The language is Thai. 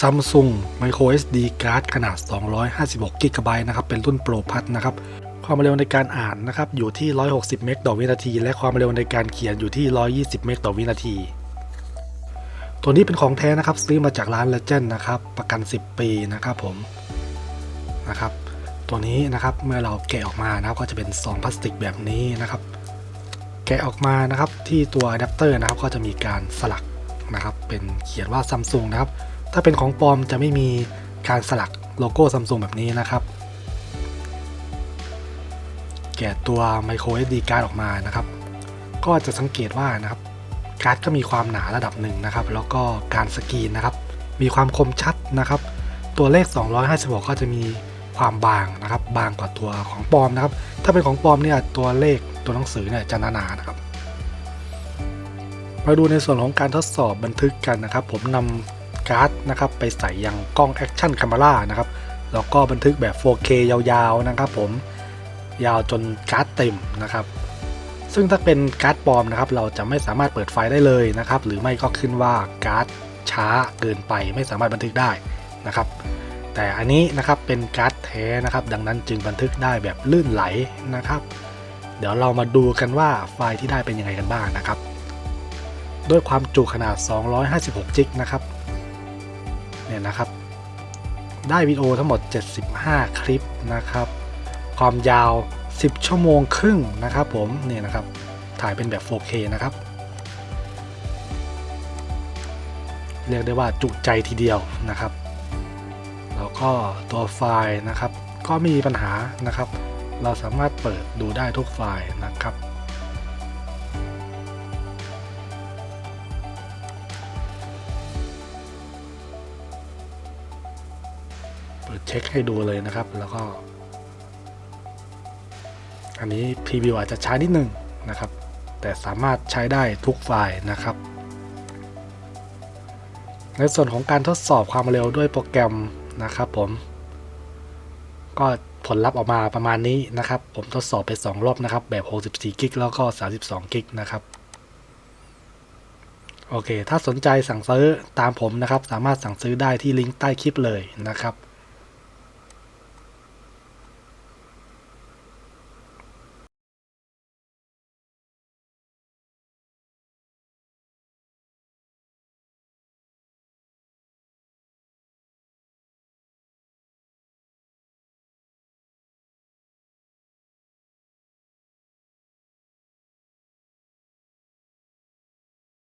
Samsung Micro SD Card ขนาด 256 g b นะครับ เป็นรุ่น Pro Plus นะครับ ความเร็วในการอ่านนะครับ อยู่ที่ 160 เมกต่อวินาที และความเร็วในการเขียนอยู่ที่ 120 เมกต่อวินาที ตัวนี้เป็นของแท้นะครับ ซื้อมาจากร้าน Legend นะครับ ประกัน 10 ปีนะครับผม นะครับ ตัวนี้นะครับ เมื่อเราแกะออกมานะครับ ก็จะเป็นซองพลาสติกแบบนี้นะครับ แกะออกมานะครับ ที่ตัวอะแดปเตอร์นะครับ ก็จะมีการสลักนะครับ เป็นเขียนว่าซัมซุงนะครับ ถ้าเป็นของปลอมจะไม่มีการสลักโลโก้ซัมซุงแบบนี้นะครับ แกะตัว micro SD card ออกมานะครับ ก็จะสังเกตว่านะครับ การ์ดก็มีความหนาระดับหนึ่งนะครับ แล้วก็การสกรีนนะครับ มีความคมชัดนะครับ ตัวเลข 256 ก็จะมีความบางนะครับ บางกว่าตัวของปลอมนะครับ ถ้าเป็นของปลอมเนี่ยตัวเลขตัวหนังสือเนี่ยจะหนาๆนะครับ มาดูในส่วนของการทดสอบบันทึกกันนะครับ ผมนำ การ์ดนะครับไปใส่ยังกล้อง Action Camera นะครับแล้วก็บันทึกแบบ 4K ยาวๆนะครับผมยาวจนการ์ดเต็มนะครับ ซึ่งถ้าเป็นการ์ดปลอมนะครับ เราจะไม่สามารถเปิดไฟล์ได้เลยนะครับ หรือไม่ก็ขึ้นว่าการ์ดช้าเกินไปไม่สามารถบันทึกได้นะครับ แต่อันนี้นะครับเป็นการ์ดแท้นะครับ ดังนั้นจึงบันทึกได้แบบลื่นไหลนะครับ เดี๋ยวเรามาดูกันว่าไฟล์ที่ได้เป็นยังไงกันบ้างนะครับ ด้วยความจุขนาด 256 จิกนะครับ เนี่ยนะครับ ได้วิดีโอทั้งหมด 75 คลิปนะครับ ความยาว 10 ชั่วโมงครึ่งนะครับผมเนี่ยนะครับ ถ่ายเป็นแบบ 4K นะครับ เรียกได้ว่าจุใจทีเดียวนะครับ แล้วก็ตัวไฟล์นะครับ ก็ไม่มีปัญหานะครับ เราสามารถเปิดดูได้ทุกไฟล์นะครับ เปิดเช็คให้ดูเลยนะครับ แล้วก็ อันนี้พรีวิวอาจจะช้านิดนึงนะครับ แต่สามารถใช้ได้ทุกไฟล์นะครับ ในส่วนของการทดสอบความเร็วด้วยโปรแกรมนะครับผม ก็ผลลัพธ์ออกมาประมาณนี้นะครับ ผมทดสอบไป 2 รอบนะครับ แบบ 64 กิก แล้วก็ 32 กิกนะครับโอเค ถ้าสนใจสั่งซื้อตามผมนะครับ สามารถสั่งซื้อได้ที่ลิงก์ใต้คลิปเลยนะครับ